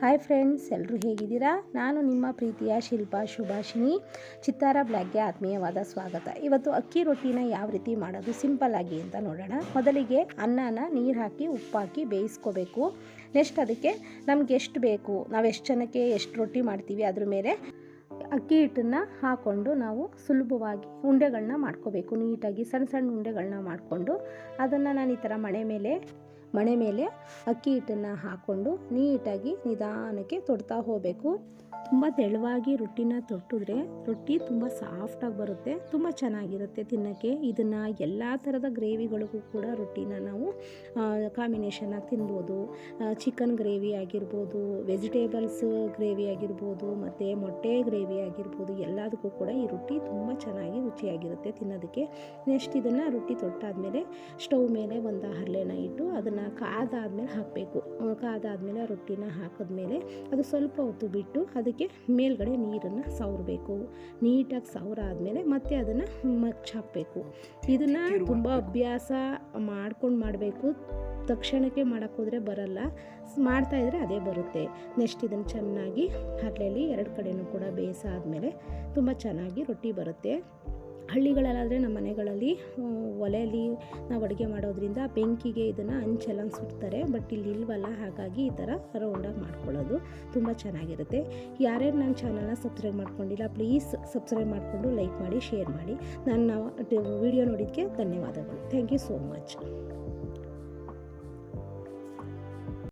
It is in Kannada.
ಹಾಯ್ ಫ್ರೆಂಡ್ಸ್ ಎಲ್ಲರೂ ಹೇಗಿದ್ದೀರಾ? ನಾನು ನಿಮ್ಮ ಪ್ರೀತಿಯ ಶಿಲ್ಪಾ ಶುಭಾಷಿನಿ ಚಿತ್ತಾರ ಬ್ಲ್ಯಾಗ್ಗೆ ಆತ್ಮೀಯವಾದ ಸ್ವಾಗತ. ಇವತ್ತು ಅಕ್ಕಿ ರೊಟ್ಟಿನ ಯಾವ ರೀತಿ ಮಾಡೋದು ಸಿಂಪಲ್ ಆಗಿ ಅಂತ ನೋಡೋಣ. ಮೊದಲಿಗೆ ಅನ್ನನ ನೀರು ಹಾಕಿ ಉಪ್ಪಾಕಿ ಬೇಯಿಸ್ಕೋಬೇಕು. ನೆಕ್ಸ್ಟ್ ಅದಕ್ಕೆ ನಮ್ಗೆ ಎಷ್ಟು ಬೇಕು, ನಾವು ಎಷ್ಟು ಜನಕ್ಕೆ ಎಷ್ಟು ರೊಟ್ಟಿ ಮಾಡ್ತೀವಿ ಅದ್ರ ಮೇಲೆ ಅಕ್ಕಿ ಹಿಟ್ಟನ್ನು ಹಾಕ್ಕೊಂಡು ನಾವು ಸುಲಭವಾಗಿ ಉಂಡೆಗಳನ್ನ ಮಾಡ್ಕೋಬೇಕು. ನೀಟಾಗಿ ಸಣ್ಣ ಸಣ್ಣ ಉಂಡೆಗಳನ್ನ ಮಾಡಿಕೊಂಡು ಅದನ್ನು ನಾನು ಈ ಥರ ಮಣೆ ಮೇಲೆ ಮಣೆ ಮೇಲೆ ಅಕ್ಕಿ ಹಿಟ್ಟನ್ನು ಹಾಕ್ಕೊಂಡು ನೀಟಾಗಿ ನಿಧಾನಕ್ಕೆ ತೊಡ್ತಾ ಹೋಗಬೇಕು. ತುಂಬ ತೆಳುವಾಗಿ ರೊಟ್ಟಿನ ತೊಟ್ಟಿದ್ರೆ ರೊಟ್ಟಿ ತುಂಬ ಸಾಫ್ಟಾಗಿ ಬರುತ್ತೆ, ತುಂಬ ಚೆನ್ನಾಗಿರುತ್ತೆ ತಿನ್ನೋಕ್ಕೆ. ಇದನ್ನು ಎಲ್ಲ ಥರದ ಗ್ರೇವಿಗಳಿಗೂ ಕೂಡ ರೊಟ್ಟಿನ ನಾವು ಕಾಂಬಿನೇಷನಾಗಿ ತಿನ್ಬೋದು. ಚಿಕನ್ ಗ್ರೇವಿ ಆಗಿರ್ಬೋದು ವೆಜಿಟೇಬಲ್ಸ್ ಗ್ರೇವಿ ಆಗಿರ್ಬೋದು, ಮತ್ತು ಮೊಟ್ಟೆ ಗ್ರೇವಿ ಆಗಿರ್ಬೋದು, ಎಲ್ಲದಕ್ಕೂ ಕೂಡ ಈ ರೊಟ್ಟಿ ತುಂಬ ಚೆನ್ನಾಗಿ ರುಚಿಯಾಗಿರುತ್ತೆ ತಿನ್ನೋದಕ್ಕೆ. ನೆಕ್ಸ್ಟ್ ಇದನ್ನು ರೊಟ್ಟಿ ತೊಟ್ಟಾದಮೇಲೆ ಸ್ಟವ್ ಮೇಲೆ ಒಂದು ಹರಳೆನ ಇಟ್ಟು ಅದನ್ನು ಕಾದಾದ್ಮೇಲೆ ಹಾಕಬೇಕು. ಕಾದಾದ್ಮೇಲೆ ರೊಟ್ಟಿನ ಹಾಕಿದ್ಮೇಲೆ ಅದು ಸ್ವಲ್ಪ ಹೊತ್ತು ಬಿಟ್ಟು ಅದಕ್ಕೆ ಮೇಲ್ಗಡೆ ನೀರನ್ನು ಸವರಬೇಕು. ನೀಟಾಗಿ ಸವರಾದಮೇಲೆ ಮತ್ತೆ ಅದನ್ನು ಮಚ್ಚಿ ಹಾಕಬೇಕು. ಇದನ್ನು ತುಂಬ ಅಭ್ಯಾಸ ಮಾಡ್ಕೊಂಡು ಮಾಡಬೇಕು. ತಕ್ಷಣಕ್ಕೆ ಮಾಡೋಕ್ಕೋದ್ರೆ ಬರಲ್ಲ. ಮಾಡ್ತಾಯಿದ್ರೆ ಅದೇ ಬರುತ್ತೆ. ನೆಕ್ಸ್ಟ್ ಇದನ್ನು ಚೆನ್ನಾಗಿ ಹರಳೆಯಲ್ಲಿ ಎರಡು ಕಡೆಯೂ ಕೂಡ ಬೇಯಿಸಾದ್ಮೇಲೆ ತುಂಬ ಚೆನ್ನಾಗಿ ರೊಟ್ಟಿ ಬರುತ್ತೆ. ಹಳ್ಳಿಗಳಲ್ಲಾದರೆ ನಮ್ಮ ಮನೆಗಳಲ್ಲಿ ಒಲೆಯಲ್ಲಿ ನಾವು ಅಡುಗೆ ಮಾಡೋದ್ರಿಂದ ಬೆಂಕಿಗೆ ಇದನ್ನು ಹಂಚೆಲ್ಲ ಸುಡ್ತಾರೆ ಬಟ್ ಇಲ್ಲಿ ಇಲ್ವಲ್ಲ, ಹಾಗಾಗಿ ಈ ಥರ ರೌಂಡಾಗಿ ಮಾಡ್ಕೊಳ್ಳೋದು ತುಂಬ ಚೆನ್ನಾಗಿರುತ್ತೆ. ಯಾರ್ಯಾರು ನನ್ನ ಚಾನಲ್ನ ಸಬ್ಸ್ಕ್ರೈಬ್ ಮಾಡ್ಕೊಂಡಿಲ್ಲ, ಪ್ಲೀಸ್ ಸಬ್ಸ್ಕ್ರೈಬ್ ಮಾಡಿಕೊಂಡು ಲೈಕ್ ಮಾಡಿ, ಶೇರ್ ಮಾಡಿ. ನನ್ನ ವಿಡಿಯೋ ನೋಡಿದ್ದಕ್ಕೆ ಧನ್ಯವಾದಗಳು. Thank you so much.